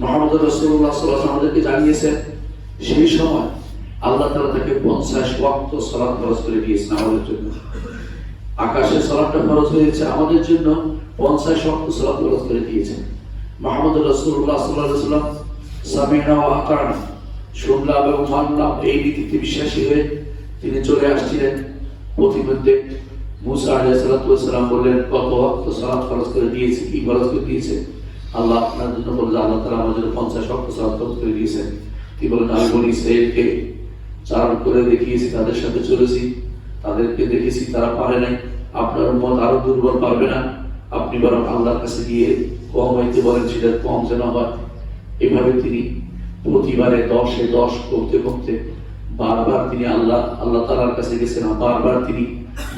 রসুল্লাহ সাল্লাহ আমাদেরকে জানিয়েছেন, সেই সময় আল্লাহ তালা তাকে পঞ্চাশ ওয়াক্ত সলাপ খরচ করে দিয়েছেন আমাদের জন্য। আকাশের সলাপটা খরচ হয়েছে আমাদের জন্য, পঞ্চাশ ওয়াক্ত সলাপ খরচ করে দিয়েছেন। মোহাম্মদ রসুল্লাহ সামিনা শুনলাম এবং মানলাম এই নীতিতে বিশ্বাসী হয়ে তিনি চলে আসছিলেন। প্রতিমধ্যে মুসা আলাইসালাম বললেন, কত ওয়াক্ত সালাত খরচ করে দিয়েছে, কি খরচ করে দিয়েছে? আল্লাহ আপনার জন্য বললেন আল্লাহ আমার জন্য পঞ্চাশ ওয়াক্ত সালাত করে দিয়েছেন তিনি বলেন আমি বলি ইসরায়েলকে চারণ করে দেখিয়েছি, তাদের সাথে চলেছি। তাদেরকে দেখেছি, তারা পারে নাই। আপনার মত আরও দুর্বল পারবে না। আপনি বরং আল্লাহর কাছে গিয়ে কম হইতে বলেন, সেটা কম যেন হয়। এভাবে তিনি প্রতিবারে দশে দশ করতে করতে বারবার তিনি আল্লাহ আল্লাহ তালার কাছে গেছেন বারবার তিনি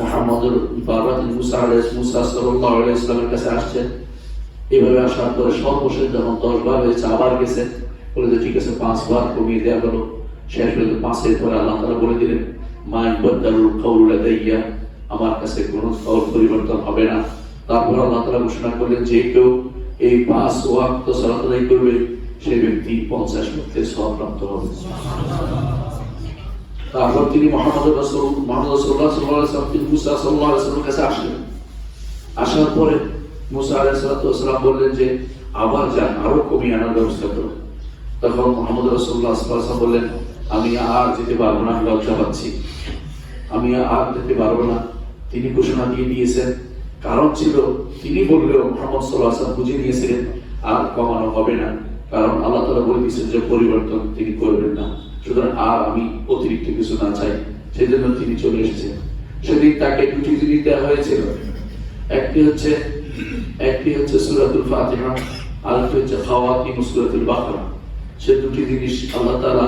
মোহাম্মদ বারবার তিনি মুসা আলাই মুসা সাল্লাহ ইসলামের কাছে আসছেন। এভাবে আসার পরে সর্বশেষ যখন দশ বার হয়েছে, আবার গেছে। বলে যে, ঠিক আছে পাঁচবার কমিয়ে দেওয়া হলো। শেষ হয়ে পাঁচের পরে আল্লাহ তালা বলে দিলেন মাই বদারুল কৌলা দেইয়া আমার কাছে কোনো কৌল পরিবর্তন হবে না। তারপর আল্লাহ তালা ঘোষণা করলেন যে কেউ এই পাঁচ ওয়াক্ত আদায় করবে, সে ব্যক্তি পঞ্চাশ মুক্তের সব প্রাপ্ত হবে। তারপর তিনি মোহাম্মদ রসুল, মোহাম্মদ রসুল্লাহ সাল্লাহ তিনি সাল্লাহ কাছে আসলেন। আসার পরে মুসা আলাইসালাম বললেন যে, আবার যান, আরও কমিয়ে আনার ব্যবস্থা করুন তখন মোহাম্মদ রসুল্লাহ বললেন, আমি আর যেতে পারব না লজ্জা পাচ্ছি। আমি আর যেতে পারব না। তিনি ঘোষণা দিয়ে দিয়েছেন। কারণ ছিল, তিনি বললেও মোহাম্মদ সাল্লাহ আসলাম বুঝে নিয়েছিলেন, আর কমানো হবে না। কারণ আল্লাহ তালা বলে দিয়েছেন যে, পরিবর্তন তিনি করবেন না। সুতরাং আর আমি অতিরিক্ত কিছু না চাই। সেই জন্য তিনি চলে এসেছেন। সেদিন তাকে দুটি জিনিস দেওয়া হয়েছিল। একটি হচ্ছে একটি হচ্ছে সুরাতুল ফাতিহা আরেকটি হচ্ছে খাওয়াতি সুরাতুল বাকরা। সে দুটি জিনিস আল্লাহ তালা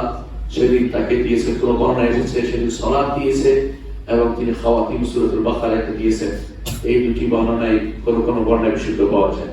সেদিন তাকে দিয়েছে কোনো বর্ণা এসেছে সেদিন সলাদ দিয়েছে এবং তিনি খাওয়াতি সুরাতুল বাকরা একটা দিয়েছেন। এই দুটি বর্ণনায় কোনো কোনো বর্ণায় বিশুদ্ধ পাওয়া যায়।